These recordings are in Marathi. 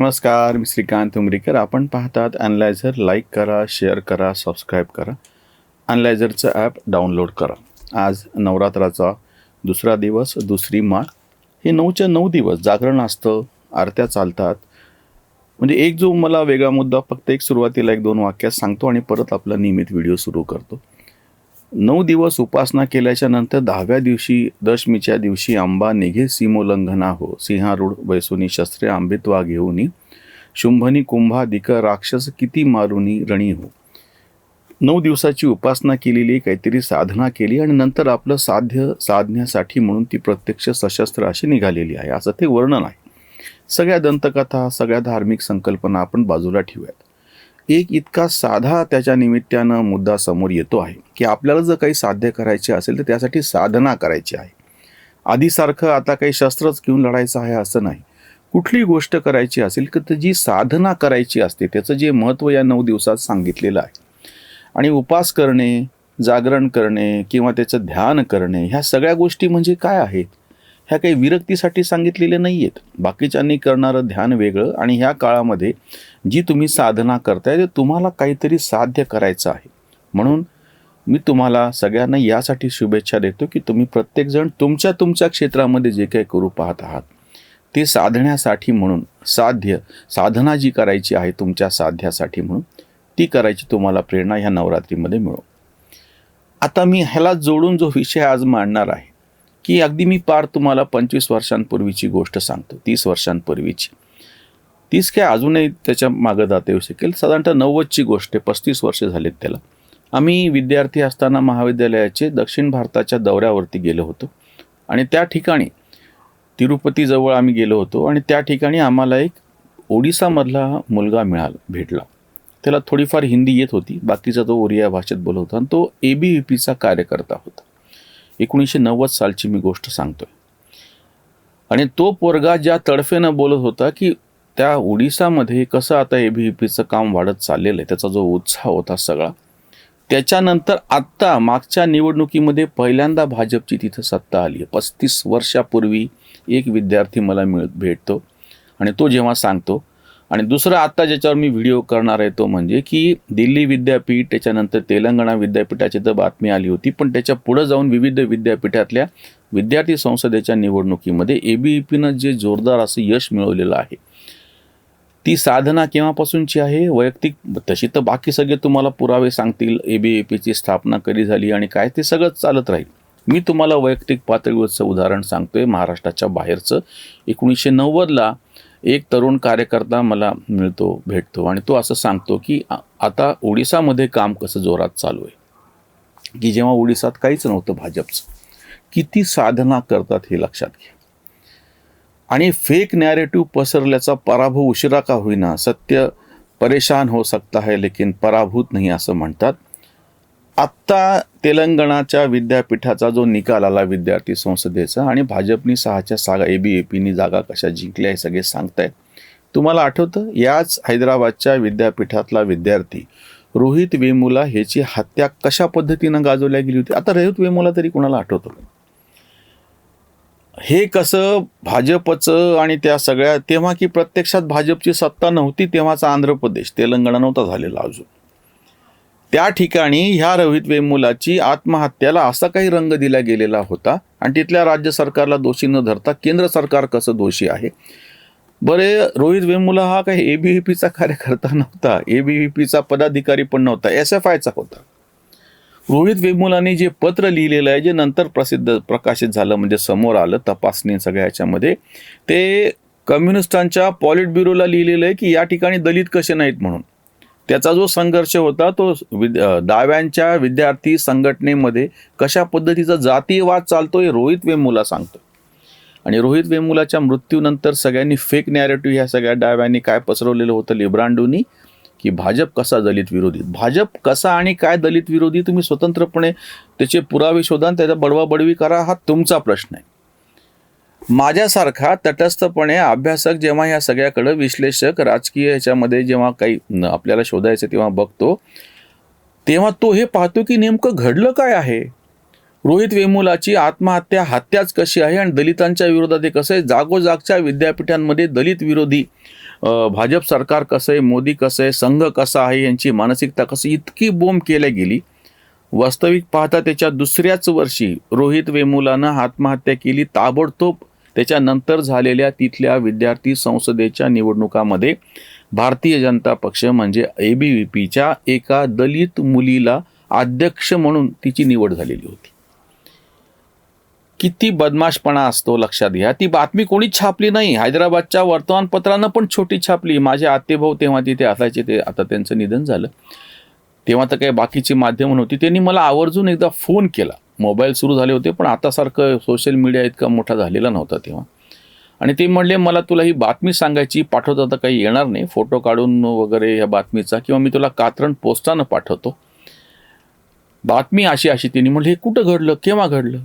नमस्कार मी श्रीकांत उमरीकर आपण पाहतात अनलायझर लाईक करा शेअर करा सबस्क्राईब करा. अनलायझरचं ॲप डाउनलोड करा. आज नवरात्राचा दुसरा दिवस दुसरी माळ हे नऊच्या नऊ दिवस जागरण असतं आरत्या चालतात. म्हणजे एक जो मला वेगळा मुद्दा फक्त एक सुरुवातीला एक दोन वाक्यात सांगतो आणि परत आपला नियमित व्हिडिओ सुरू करतो. नऊ दिवस उपासना केल्याच्यानंतर दहाव्या दिवशी दशमीच्या दिवशी आंबा निघे सीमोल्लंघना हो सिंहारूढ बैसुनी शस्त्रे आंबित्वा घेऊनी शुंभनी कुंभादिक राक्षस किती मारुनी रणी हो. नऊ दिवसाची उपासना केलेली काहीतरी साधना केली आणि नंतर आपलं साध्य साधण्यासाठी म्हणून ती प्रत्यक्ष सशस्त्र अशी निघालेली आहे. असं ते वर्णन आहे. सगळ्या दंतकथा सगळ्या धार्मिक संकल्पना आपण बाजूला ठेवूयात. एक इतका साधा त्याच्या निमित्तानं मुद्दा समोर येतो आहे की आपल्याला जर काही साध्य करायचे असेल तर त्यासाठी साधना करायची आहे. आधीसारखं आता काही शस्त्रच घेऊन लढायचं आहे असं नाही. कुठली गोष्ट करायची असेल तर जी साधना करायची असते त्याचं जे महत्त्व या नऊ दिवसात सांगितलेलं आहे. आणि उपास करणे जागरण करणे किंवा त्याचं ध्यान करणे ह्या सगळ्या गोष्टी म्हणजे काय आहेत? ह्या काही विरक्तीसाठी सांगितलेल्या नाही आहेत बाकीच्यांनी करणारं ध्यान वेगळं आणि ह्या काळामध्ये जी तुम्ही साधना करताय ते तुम्हाला काहीतरी साध्य करायचं आहे. म्हणून मी तुम्हाला सगळ्यांना यासाठी शुभेच्छा देतो की तुम्ही प्रत्येकजण तुमच्या तुमच्या क्षेत्रामध्ये जे काही करू पाहत आहात ते साधण्यासाठी म्हणून साध्य साधना जी करायची आहे तुमच्या साध्यासाठी म्हणून ती करायची तुम्हाला प्रेरणा ह्या नवरात्रीमध्ये मिळो. आता मी ह्याला जोडून जो विषय आज मांडणार आहे की अगदी मी पार तुम्हाला पंचवीस वर्षांपूर्वीची गोष्ट सांगतो. तीस वर्षांपूर्वीची. तीस काय अजूनही त्याच्या मागं जाता येऊ शकेल. साधारणतः नव्वदची गोष्ट आहे. पस्तीस वर्ष झालीत त्याला. आम्ही विद्यार्थी असताना महाविद्यालयाचे दक्षिण भारताच्या दौऱ्यावरती गेलो होतो. आणि त्या ठिकाणी तिरुपतीजवळ आम्ही गेलो होतो. आणि त्या ठिकाणी आम्हाला एक ओडिसामधला मुलगा मिळाला भेटला. त्याला थोडीफार हिंदी येत होती. बाकीचा तो ओरिया भाषेत बोलत होता. आणि तो ए बी व्ही पीचा कार्यकर्ता होता. एकोणीसशे नव्वद सालची मी गोष्ट सांगतोय. आणि तो पोरगा ज्या तडफेनं बोलत होता की त्या ओडिसामध्ये कसं आता ए बी पीचं काम वाढत चाललेलं आहे त्याचा जो उत्साह होता सगळा त्याच्यानंतर आत्ता मागच्या निवडणुकीमध्ये पहिल्यांदा भाजपची तिथं सत्ता आली आहे. पस्तीस वर्षापूर्वी एक विद्यार्थी मला मिळ भेटतो आणि तो जेव्हा सांगतो आणि दुसरं आत्ता ज्याच्यावर मी व्हिडिओ करणार आहे तो म्हणजे की दिल्ली विद्यापीठ त्याच्यानंतर तेलंगणा विद्यापीठाची तर बातमी आली होती पण त्याच्या पुढं जाऊन विविध विद्यापीठातल्या विद्यार्थी संसदेच्या निवडणुकीमध्ये ए बी ई पीनं जे जोरदार असं यश मिळवलेलं आहे ती साधना केव्हापासूनची आहे? वैयक्तिक तशी तर बाकी सगळे तुम्हाला पुरावे सांगतील ए बी ए पीची स्थापना कधी झाली आणि काय ते सगळंच चालत राहील. मी तुम्हाला वैयक्तिक पातळीवरचं उदाहरण सांगतोय महाराष्ट्राच्या बाहेरचं. एकोणीसशे नव्वदला एक तरुण कार्यकर्ता मला मिळतो भेटतो आणि तो असं सांगतो की आता ओडिसामध्ये काम कसं जोरात चालू आहे? की जेव्हा ओडिसात काहीच नव्हतं भाजपचं किती साधना करतात हे लक्षात घ्या. आणि फेक नॅरेटिव्ह पसरल्याचा पराभव उशिरा का होईना सत्य परेशान हो सकता है लेकिन पराभूत नाही असं म्हणतात. आत्ता तेलंगणाच्या विद्यापीठाचा जो निकाल आला विद्यार्थी संसदेचा आणि भाजपनी सहाच्या सहा ए बी ए पीनी जागा कशा जिंकल्या हे सगळे सांगतायत. तुम्हाला आठवतं? याच हैदराबादच्या विद्यापीठातला विद्यार्थी रोहित वेमुला ह्याची हत्या कशा पद्धतीनं गाजवल्या गेली होती? आता रोहित वेमुला तरी कुणाला आठवतो? हे कसं भाजपचं आणि त्या सगळ्या तेव्हा की प्रत्यक्षात भाजपची सत्ता नव्हती तेव्हाचा आंध्र प्रदेश तेलंगणा नव्हता झालेला अजून. त्या ठिकाणी ह्या रोहित वेमुलाची आत्महत्याला असा काही रंग दिला गेलेला होता आणि तिथल्या राज्य सरकारला दोषी न धरता केंद्र सरकार कसं दोषी आहे? बरे रोहित वेमुला हा काही ए बी व्ही पीचा कार्यकर्ता नव्हता. ए बी व्ही पीचा पदाधिकारी पण नव्हता. एस एफ आयचा होता. रोहित वेमुलाने जे पत्र लिहिलेलं आहे जे नंतर प्रसिद्ध प्रकाशित झालं म्हणजे समोर आलं तपासणी सगळ्या याच्यामध्ये ते कम्युनिस्टांच्या पॉलिट ब्युरोला लिहिलेलं आहे की या ठिकाणी दलित कसे नाहीत म्हणून. त्याचा जो संघर्ष होता तो विद डाव्यांच्या विद्यार्थी संघटनेमध्ये कशा पद्धतीचा जातीयवाद चालतोय रोहित वेमुला सांगतो आणि रोहित वेमुलाच्या मृत्यूनंतर सगळ्यांनी फेक नॅरेटिव्ह ह्या सगळ्या डाव्यांनी काय पसरवलेलं होतं लिब्रांडोनी की भाजप कसा दलित विरोधी? भाजप कसा आणि काय दलित विरोधी? तुम्ही स्वतंत्रपणे त्याचे पुरावे शोधा त्याचा बडवाबडवी करा हा तुमचा प्रश्न आहे. माझ्यासारखा तटस्थपणे अभ्यासक जेव्हा या सगळ्याकडं विश्लेषक राजकीय ह्याच्यामध्ये जेव्हा काही न- आपल्याला शोधायचं तेव्हा बघतो तेव्हा तो हे पाहतो की नेमकं घडलं काय आहे? रोहित वेमुलाची आत्महत्या हत्याच कशी आहे आणि दलितांच्या विरोधात हे कसं आहे? जागोजागच्या विद्यापीठांमध्ये दलित विरोधी भाजप सरकार कसं आहे? मोदी कसं आहे? संघ कसा आहे? यांची मानसिकता कशी? इतकी बोंब केल्या गेली. वास्तविक पाहता त्याच्या दुसऱ्याच वर्षी रोहित वेमुलानं आत्महत्या केली. ताबडतोब त्याच्यानंतर झालेल्या तिथल्या विद्यार्थी संसदेच्या निवडणुकामध्ये भारतीय जनता पक्ष म्हणजे ए बी व्ही पीच्या एका दलित मुलीला अध्यक्ष म्हणून तिची निवड झालेली होती. किती बदमाशपणा असतो लक्षात घ्या. ती बातमी कोणीच छापली नाही. हैदराबादच्या वर्तमानपत्रानं पण छोटी छापली. माझे आतेभाऊ तेव्हा तिथे असायचे ते आता त्यांचं निधन झालं. तेव्हा तर काही बाकीची माध्यमं नव्हती. त्यांनी मला आवर्जून एकदा फोन केला. मोबाईल सुरू झाले होते पण आतासारखं सोशल मीडिया इतका मोठा झालेला नव्हता तेव्हा. आणि ते म्हणले मला तुला ही बातमी सांगायची पाठवता तर काही येणार नाही. फोटो काढून वगैरे ह्या बातमीचा किंवा मी तुला कात्रण पोस्टानं पाठवतो. बातमी अशी अशी तिने म्हणले हे कुठं घडलं? केव्हा घडलं?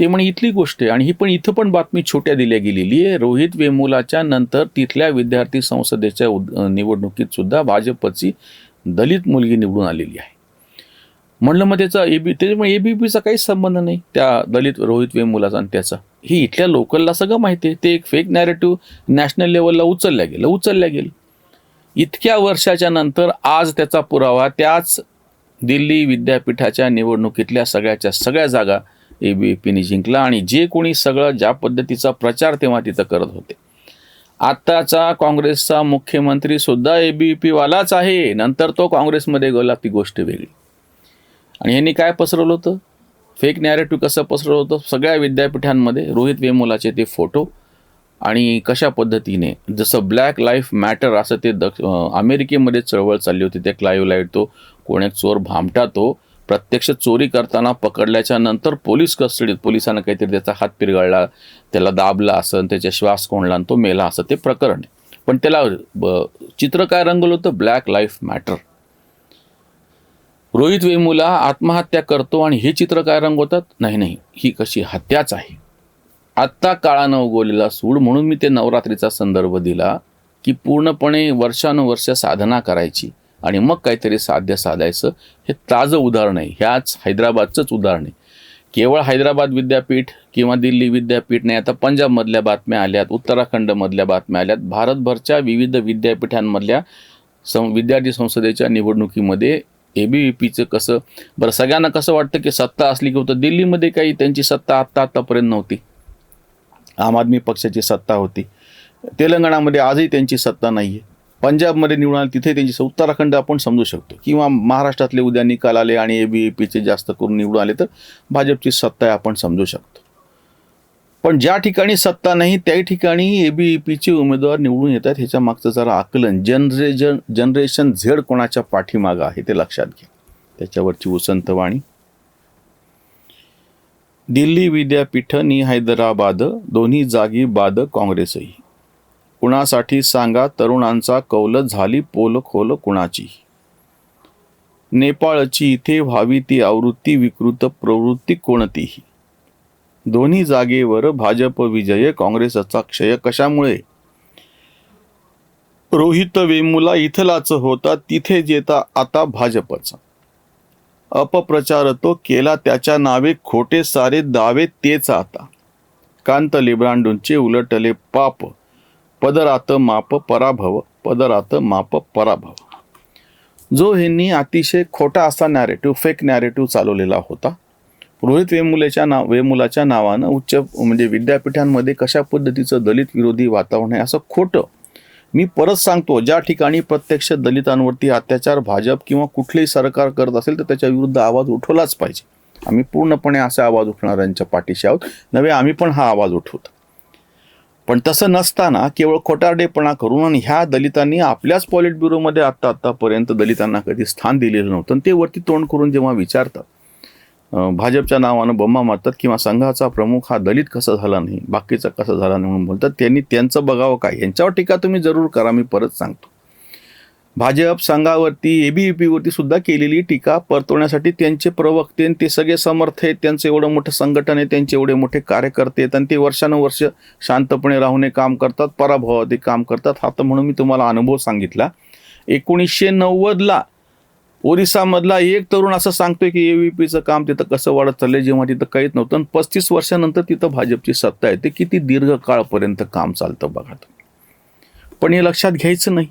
ते म्हणे इथली गोष्ट आहे. आणि ही पण इथं पण बातमी छोट्या दिल्या गेलेली आहे. रोहित वेमुलाच्या नंतर तिथल्या विद्यार्थी संसदेच्या उद- निवडणुकीत सुद्धा भाजपची दलित मुलगी निवडून आलेली आहे. म्हणलं मग त्याचा एबी त्याच्यामुळे एबीपीचा काहीच संबंध नाही. त्या दलित रोहित वेमुलाचा आणि त्याचा. ही इथल्या लोकलला सगळं माहिती आहे. ते एक फेक नॅरेटिव्ह नॅशनल लेवलला उचलल्या गेलं उचलल्या गेलं. इतक्या वर्षाच्या नंतर आज त्याचा पुरावा त्याच दिल्ली विद्यापीठाच्या निवडणुकीतल्या सगळ्याच्या सगळ्या जागा ए बी पीने जिंकला आणि जे कोणी सगळं ज्या पद्धतीचा प्रचार तेव्हा तिथं करत होते. आत्ताचा काँग्रेसचा मुख्यमंत्री सुद्धा ए बी पीवालाच आहे. नंतर तो काँग्रेसमध्ये गेला ती गोष्ट वेगळी. आणि यांनी काय पसरवलं होतं? फेक नॅरेटिव्ह कसं पसरवलं होतं? सगळ्या विद्यापीठांमध्ये रोहित वेमुलाचे ते फोटो आणि कशा पद्धतीने जसं ब्लॅक लाईफ मॅटर असं ते दक्ष अमेरिकेमध्ये चळवळ चालली होती ते क्लाईव्ह लाइट तो कोण एक चोर भामटा तो प्रत्यक्ष चोरी करताना पकडल्याच्या नंतर पोलीस कस्टडीत पोलिसांना काहीतरी त्याचा हात पिरगळला त्याला दाबला असं त्याच्या श्वास कोंडला आणि तो मेला असं ते प्रकरण आहे. पण त्याला ब- चित्र काय रंगवलं होतं? Black life matter Rohit Vemula आत्महत्या करतो आणि हे चित्र काय रंगवतात? नाही नाही. ही कशी हत्याच आहे. आत्ता काळानं उगवलेला सूड म्हणून मी ते नवरात्रीचा संदर्भ दिला की पूर्णपणे वर्षानुवर्ष साधना करायची आणि मग काहीतरी साध्य साधायचं हे ताजं उदाहरण आहे. ह्याच हैदराबादचंच उदाहरण आहे. केवळ हैदराबाद विद्यापीठ किंवा दिल्ली विद्यापीठ नाही आता पंजाबमधल्या बातम्या आल्यात उत्तराखंडमधल्या बातम्या आल्यात भारतभरच्या विविध विद्यापीठांमधल्या सं विद्यार्थी संसदेच्या निवडणुकीमध्ये ए बी व्ही पीचं कसं बरं सगळ्यांना कसं वाटतं की सत्ता असली की होतं? दिल्लीमध्ये काही त्यांची सत्ता आत्ता आत्तापर्यंत नव्हती. आम आदमी पक्षाची सत्ता होती. तेलंगणामध्ये आजही त्यांची सत्ता नाही आहे पंजाबमध्ये निवडून आले तिथे त्यांची उत्तराखंड आपण समजू शकतो. किंवा महाराष्ट्रातले उद्या निकाल आले आणि ए बी पीचे जास्त करून निवडून आले तर भाजपची सत्ता आहे आपण समजू शकतो. पण ज्या ठिकाणी सत्ता नाही त्याही ठिकाणी ए बी पीचे उमेदवार निवडून येतात ह्याच्या मागचं जरा आकलन. जनरे जन जनरेशन झेड कोणाच्या पाठीमागं आहे ते लक्षात घ्या. त्याच्यावरची वसंतवाणी दिल्ली विद्यापीठ नि हैदराबाद दोन्ही जागी बाद काँग्रेसही. कुणासाठी सांगा तरुणांचा कौल झाली पोल खोल कुणाची? नेपाळची इथे व्हावी ती आवृत्ती विकृत प्रवृत्ती कोणतीही? दोन्ही जागेवर भाजप विजय काँग्रेसचा क्षय कशामुळे? रोहित वेमुला इथलाच होता तिथे जेता आता भाजपचा. अपप्रचार तो केला त्याच्या नावे खोटे सारे दावे तेच आता. कांत लिब्रांडूंचे उलटले पाप पदरात माप पराभव पदरात माप पराभव. जो ह्यांनी अतिशय खोटा असा नॅरेटिव्ह फेक नॅरेटिव्ह चालवलेला होता रोहित वेमुलेच्या नाव वेमुलाच्या नावानं उच्च म्हणजे विद्यापीठांमध्ये कशा पद्धतीचं दलित विरोधी वातावरण आहे असं खोटं मी परत सांगतो. ज्या ठिकाणी प्रत्यक्ष दलितांवरती अत्याचार भाजप किंवा कुठलेही सरकार करत असेल तर त्याच्या विरुद्ध आवाज उठवलाच पाहिजे. आम्ही पूर्णपणे असा आवाज उठणाऱ्यांच्या पाठीशी आहोत. नव्हे आम्ही पण हा आवाज उठवतो पण तसं नसताना केवळ खोटारडेपणा करून आणि ह्या दलितांनी आपल्याच पॉलिट ब्युरोमध्ये आत्ता आत्तापर्यंत दलितांना कधी स्थान दिलेलं नव्हतं. आणि ते वरती तोंड करून जेव्हा विचारतात भाजपच्या नावानं बम्मा मारतात किंवा संघाचा प्रमुख हा दलित कसा झाला नाही बाकीचा कसा झाला नाही म्हणून बोलतात. त्यांनी त्यांचं बघावं काय यांच्यावर टीका तुम्ही जरूर करा मी परत सांगतो. भाजप संघावरती एबीव्हीपीवरती सुद्धा केलेली टीका परतवण्यासाठी त्यांचे प्रवक्ते आणि ते सगळे समर्थ आहेत. त्यांचं एवढं मोठं संघटन आहे त्यांचे एवढे मोठे कार्यकर्ते आहेत आणि ते वर्षानुवर्ष शांतपणे राहून हे काम करतात पराभवात काम करतात. हा तर म्हणून मी तुम्हाला अनुभव सांगितला. एकोणीसशे नव्वदला ओरिसामधला एक तरुण असं सांगतोय की एव्हीपीचं काम तिथं कसं वाढत चाललंय जेव्हा तिथं काहीच नव्हतं. पस्तीस वर्षानंतर तिथं भाजपची सत्ता आहे. ते किती दीर्घकाळपर्यंत काम चालतं बघा पण हे लक्षात घ्यायचं नाही.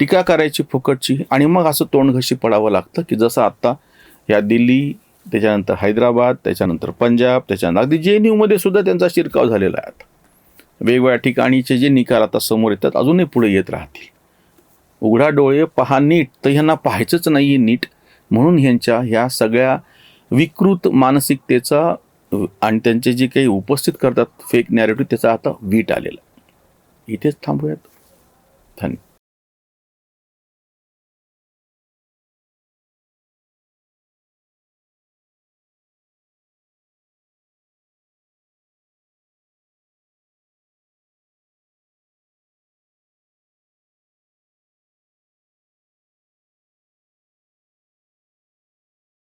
टीका करायची फुकटची आणि मग असं तोंडघशी पडावं लागतं की जसं आत्ता या दिल्ली त्याच्यानंतर हैदराबाद त्याच्यानंतर पंजाब त्याच्यानंतर अगदी जे एन यूमध्ये सुद्धा त्यांचा शिरकाव झालेला आहे आता. वेगवेगळ्या ठिकाणीचे जे निकाल आता समोर येतात अजूनही पुढे येत राहतील. उघडा डोळे पहा नीट. तर ह्यांना पाहायचंच नाही आहे नीट. म्हणून ह्यांच्या ह्या सगळ्या विकृत मानसिकतेचा आणि त्यांचे जे काही उपस्थित करतात फेक नॅरेटिव्ह त्याचा आता वीट आलेला इथेच थांबूयात. धन्यवाद.